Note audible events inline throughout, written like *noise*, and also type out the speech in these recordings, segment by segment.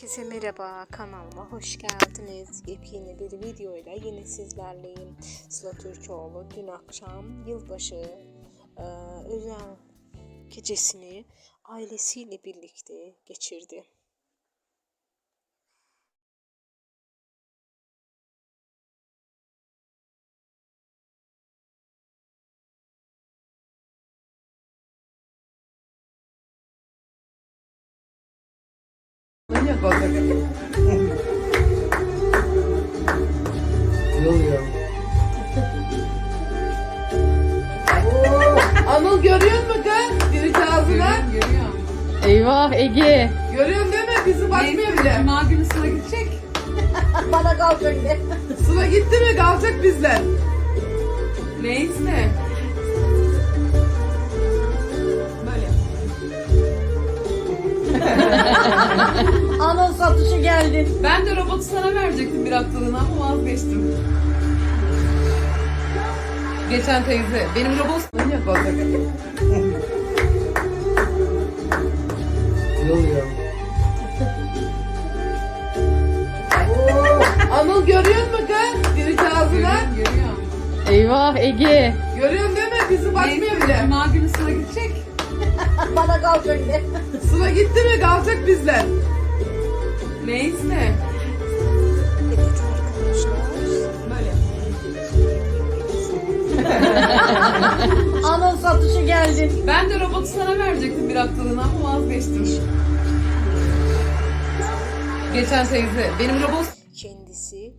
Herkese merhaba kanalıma hoş geldiniz. Yepyeni bir videoyla yine sizlerleyim. Sıla Türkoğlu dün akşam yılbaşı e, özel gecesini ailesiyle birlikte geçirdi. Ne oluyor? Oo, Anıl görüyor musun kız? Biri ağzına. Görüyorum. Eyvah Ege. Görüyorsun değil mi? Bizi bakmıyor bile. Cuma günü sıra gidecek. *laughs* Bana kalacak ne? Sıla gitti mi kalacak bizler. Neyse. Ben de robotu sana verecektim bir haftalığına ama vazgeçtim. Geçen teyze. Benim robot Manyak olacak. Ne oluyor? Oo, Anıl görüyor musun kız? Biri ağzına. görüyorum. Eyvah Ege. Görüyorsun değil mi? Bizi bakmıyor bile. Cuma günü sıra gidecek. *laughs* Bana kalacak ne? Sıla gitti mi kalacak bizler. Neyse. Anons satışı geldin. Ben de robotu sana verecektim bir haftalığına ama vazgeçtim. Geçen teyze. Benim robot kendisi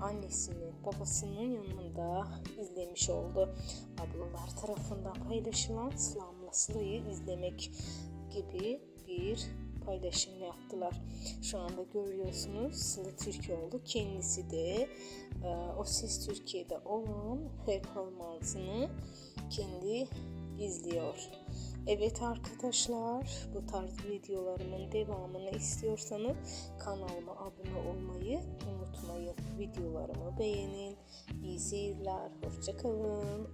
annesini babasının yanında izlemiş oldu. Ablalar tarafından paylaşılan Sıla'mla Sıla'yı izlemek gibi bir paylaşım yaptılar. Şu anda görüyorsunuz Sıla Türkoğlu kendisi de e, O Ses Türkiye'de olan performansını kendi izliyor. Evet arkadaşlar bu tarz videolarımın devamını istiyorsanız kanalıma abone olmayı unutmayın. Videolarımı beğenin. İyi seyirler. Hoşçakalın.